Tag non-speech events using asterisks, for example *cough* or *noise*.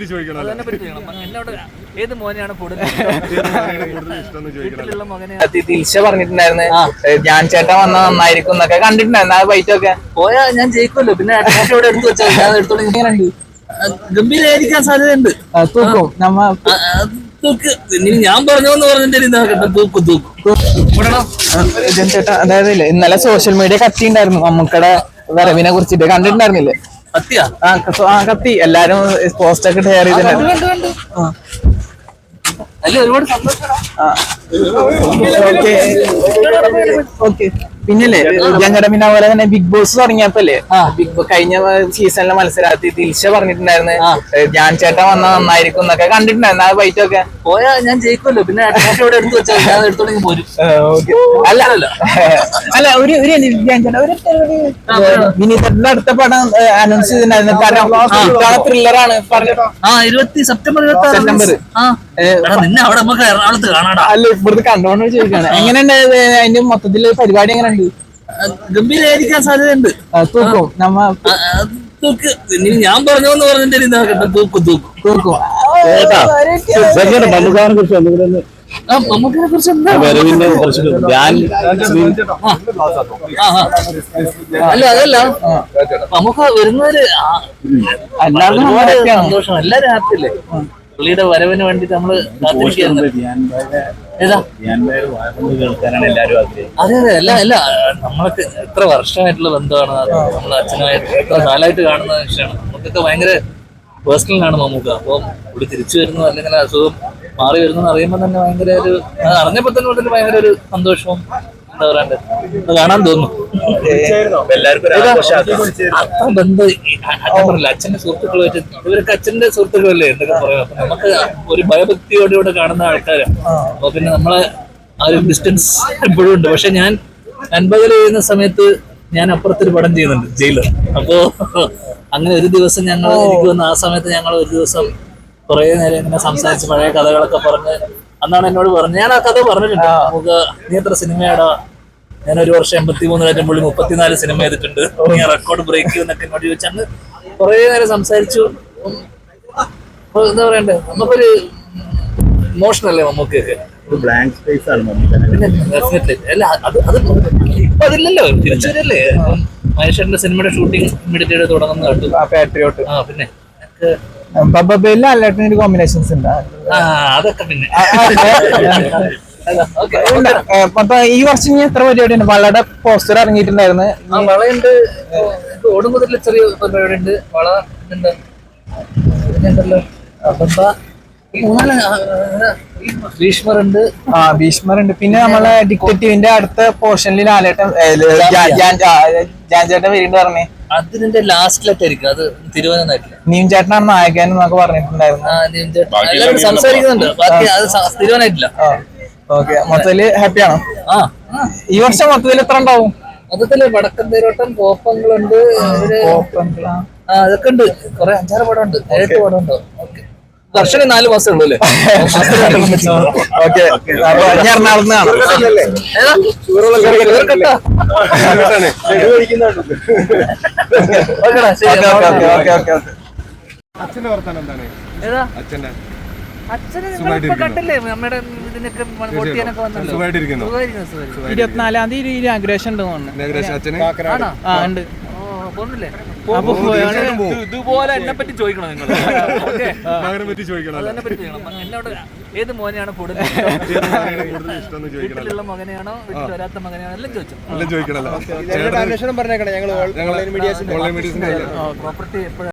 എന്നോട് ഏത് മോനെയാണ് കൂടുതൽ ദിൽഷ പറഞ്ഞിട്ടുണ്ടായിരുന്നു. ഞാൻ ചേട്ടൻ വന്ന നന്നായിരിക്കും എന്നൊക്കെ കണ്ടിട്ടുണ്ടായിരുന്നു. ആ ബൈറ്റ് ഒക്കെ പോയാ ഞാൻ ജയിക്കുമല്ലോ. പിന്നെ ഇവിടെ എടുത്തു വെച്ചാൽ ഞാൻ എടുത്തോളൂ. ഇങ്ങനെയുണ്ട് ഗംഭീരായിരിക്കാൻ സാധ്യതയുണ്ട്. തൂക്കും. നമ്മ തൂക്ക്. ഞാൻ പറഞ്ഞു എന്ന് പറഞ്ഞിട്ട് തൂക്ക് തൂക്ക്. ചേട്ടാ അതായത് ഇന്നലെ സോഷ്യൽ മീഡിയ കത്തിണ്ടായിരുന്നു നമുക്കടെ വരവിനെ കുറിച്ചിട്ട് കണ്ടിട്ടുണ്ടായിരുന്നില്ലേ? ആ കത്തി എല്ലാരും പോസ്റ്റ് ഒക്കെ ഷെയർ ചെയ്തിട്ടുണ്ട്. ഒരുപാട് സന്തോഷം ഓക്കെ. ഓക്കെ. പിന്നല്ലേ ഞങ്ങളുടെ പിന്നെ അതുപോലെ തന്നെ ബിഗ് ബോസ് തുടങ്ങിയപ്പല്ലേ ബിഗ് ബോസ് കഴിഞ്ഞ സീസണിലെ മത്സരാർത്ഥി ദിൽഷ പറഞ്ഞിട്ടുണ്ടായിരുന്നു ഞാൻ ചേട്ടൻ വന്ന നന്നായിരിക്കും എന്നൊക്കെ കണ്ടിട്ടുണ്ടായിരുന്നു ആ വൈറ്റ് ഒക്കെ പോയാ ഞാൻ ജയിക്കുമല്ലോ പിന്നെ എടുത്തു വെച്ചാൽ ഞാൻ പോരും അല്ല അല്ല ഒരു ഒരു ഞാൻ ചേട്ടാ ഒരു വിനീതന്റെ അടുത്ത പടം അനൗൺസ് ചെയ്തിട്ടുണ്ടായിരുന്നു കാരണം ത്രില്ലറാണ് പറഞ്ഞു ആ ഇരുപത്തി സെപ്റ്റംബർ ഇരുപത്തി സെപ്റ്റംബർ. ആ നിന്നെ അവിടെ നമുക്ക് എറണാകുളത്ത് കാണാടാ. അല്ല ഇവിടുത്തെ കണ്ടോണ്ട് ചോദിക്കാണ്. എങ്ങനെയുണ്ട് അതിന്റെ മൊത്തത്തിൽ പരിപാടി എങ്ങനെയുണ്ട്? ഗംഭീരായിരിക്കാൻ സാധ്യതയുണ്ട്. തൂക്കും. നമ്മ തൂക്ക്. ഞാൻ പറഞ്ഞു എന്ന് പറഞ്ഞിട്ട് തൂക്ക് തൂക്ക്. തൂക്കും. മമ്മൂക്കാനെ കുറിച്ച് എന്തെങ്കിലും മമ്മൂക്കിനെ കുറിച്ച് എന്താ. അല്ല അതല്ല. നമുക്ക് വരുന്നവര് എല്ലാവർക്കും. സന്തോഷം. എല്ലാരും ഹാപ്പി അല്ലേ പുള്ളിയുടെ വരവിന് എല്ലാവരും ആഗ്രഹിക്കുന്നത്. അതെ അതെ അല്ല അല്ല നമ്മളൊക്കെ എത്ര വർഷമായിട്ടുള്ള ബന്ധമാണ് നമ്മളെ അച്ഛനുമായിട്ട് എത്ര കാലമായിട്ട് കാണുന്ന വിഷയമാണ്. നമുക്കൊക്കെ ഭയങ്കര പേഴ്സണലാണ് മമ്മൂക്ക. അപ്പം പുള്ളി തിരിച്ചു വരുന്നു അല്ലെങ്കിൽ അസുഖം മാറി വരുന്നു എന്ന് അറിയുമ്പോൾ തന്നെ ഭയങ്കര ഒരു അറിഞ്ഞപ്പോൾ തന്നെ ഭയങ്കര ഒരു സന്തോഷവും എന്താ പറയാണ്ട് അത് കാണാൻ തോന്നുന്നു. എല്ലാവർക്കും സുഹൃത്തുക്കൾ വെച്ച് ബന്ധം പറഞ്ഞില്ല അച്ഛന്റെ സുഹൃത്തുക്കളുമായിട്ട് ഇവരൊക്കെ അച്ഛന്റെ സുഹൃത്തുക്കളല്ലേ എന്തൊക്കെ പറയാം. അപ്പൊ നമുക്ക് ഒരു ഭയഭക്തിയോടുകൂടെ കാണുന്ന ആൾക്കാരാണ് അപ്പൊ പിന്നെ നമ്മളെ ആ ഒരു ഡിസ്റ്റൻസ് എപ്പോഴും ഉണ്ട്. പക്ഷെ ഞാൻ അൻപതിൽ ചെയ്യുന്ന സമയത്ത് ഞാൻ അപ്പുറത്തൊരു പടം ചെയ്യുന്നുണ്ട് ജയിലർ അപ്പോ അങ്ങനെ ഒരു ദിവസം ഞങ്ങൾ എനിക്ക് വന്ന് ആ സമയത്ത് ഞങ്ങൾ ഒരു ദിവസം കുറെ നേരം ഇങ്ങനെ സംസാരിച്ച് പഴയ കഥകളൊക്കെ പറഞ്ഞ് അന്നാണ് എന്നോട് പറഞ്ഞത്. ഞാൻ ആ കഥ പറഞ്ഞിട്ടുണ്ട്. നമുക്ക് നീ എത്ര സിനിമയാടാ ഞാൻ ഒരു വർഷം എൺപത്തി മൂന്നിലായിട്ടും പുള്ളി മുപ്പത്തിനാല് സിനിമ ചെയ്തിട്ടുണ്ട്. ഞാൻ റെക്കോർഡ് ബ്രേക്ക് ചെയ്യുന്നൊക്കെ എന്നോട് ചോദിച്ചു. അന്ന് കുറേ നേരം സംസാരിച്ചു. എന്താ പറയണ്ടേ? നമുക്കൊരു ഇമോഷണല്ലേ നമുക്കൊക്കെ. ബ്ലാങ്ക് സ്പേസ് ആണ് മമ്മൂക്കാനെ അല്ല അത് അത് ഇപ്പൊ അതില്ലല്ലോ. തിരിച്ചു വരല്ലേ മഹേശ്വരന്റെ സിനിമയുടെ ഷൂട്ടിംഗ് ഇമ്മീഡിയറ്റ് തുടങ്ങുന്ന കേട്ടു പാട്രിയോട്ട് ആ പിന്നെ ബബബയിൽ അല്ലാട്ടിന് ഒരു കോമ്പിനേഷൻസ് ഉണ്ട്. അതൊക്കെ പിന്നെ. അപ്പൊ ഈ വർഷം ഇനി എത്ര പരിപാടിയുണ്ട് വളയുടെ പോസ്റ്റർ ഇറങ്ങിയിട്ടുണ്ടായിരുന്നു. വളയുണ്ട് ചെറിയ പരിപാടി ഉണ്ട്. വള ഉണ്ട് ഉണ്ട് ആ ഭീഷ്മരുണ്ട് പിന്നെ നമ്മളെ ഡിക്റ്റേറ്റീവിന്റെ അടുത്ത പോർഷനിൽ ലാലേട്ടൻ ജാൻചേട്ടൻ വരുന്നുണ്ട് പറഞ്ഞേ. അതിന്റെ ലാസ്റ്റിലൊക്കെ ആയിരിക്കും. അത് തിരുവനന്തപുരത്തില്ല നീം ചേട്ടനാണ് നായകൻ എന്നൊക്കെ പറഞ്ഞിട്ടുണ്ടായിരുന്നു. സംസാരിക്കുന്നുണ്ട്. ബാക്കി അത് ആ ഓക്കെ. മൊത്തത്തിൽ ഹാപ്പിയാണോ. ഈ വർഷം മൊത്തത്തിൽ എത്ര ഉണ്ടാവും? മൊത്തത്തിൽ വടക്കൻ തേരോട്ടം കോപ്പങ്ങളുണ്ട് അതൊക്കെ ഉണ്ട്. കൊറേ അഞ്ചാറ് പടം ഉണ്ട്. ഏഴ് പടം ഉണ്ട്. വർഷം നാല് മാസമേ ഉള്ളൂ അല്ലേ ഓക്കെ ഞാൻ എറണാകുളത്ത് കാണാം ഏതാ? ഇവർക്കെത്താ? ഓക്കെടാ, ശരി, okay okay okay. Okay okay okay അച്ഛന്റെ വർത്താനം എന്താണ് ഏതാ? അച്ഛന്റെ. ഇരുപത്തിനാലാം തീയതി ഉണ്ട് തോന്നുന്നു ഇതുപോലെ എന്നെ പറ്റി ചോദിക്കണം നിങ്ങൾ. *laughs* ഓക്കെ? മകനെ പറ്റി ചോദിക്കണം അതെന്നെ പറ്റി ചോദിക്കണം എന്നോട് ഏത് മോനെയാണ് കൂടുതൽ ഏത് ഇഷ്ടം? എന്ന് ചോദിക്കണം വീട്ടിലുള്ള മകനെയാണോ വീട്ടിൽ വരാത്ത മകനെയാണോ? എല്ലാം ചോദിച്ചു. എല്ലാം ചോദിക്കണല്ലോ അന്വേഷണം പറഞ്ഞേക്കണേ. ഞങ്ങൾ ഞങ്ങൾ ഓൺലൈൻ മീഡിയസിന്റെ പ്രോപ്പർട്ടി എപ്പോഴും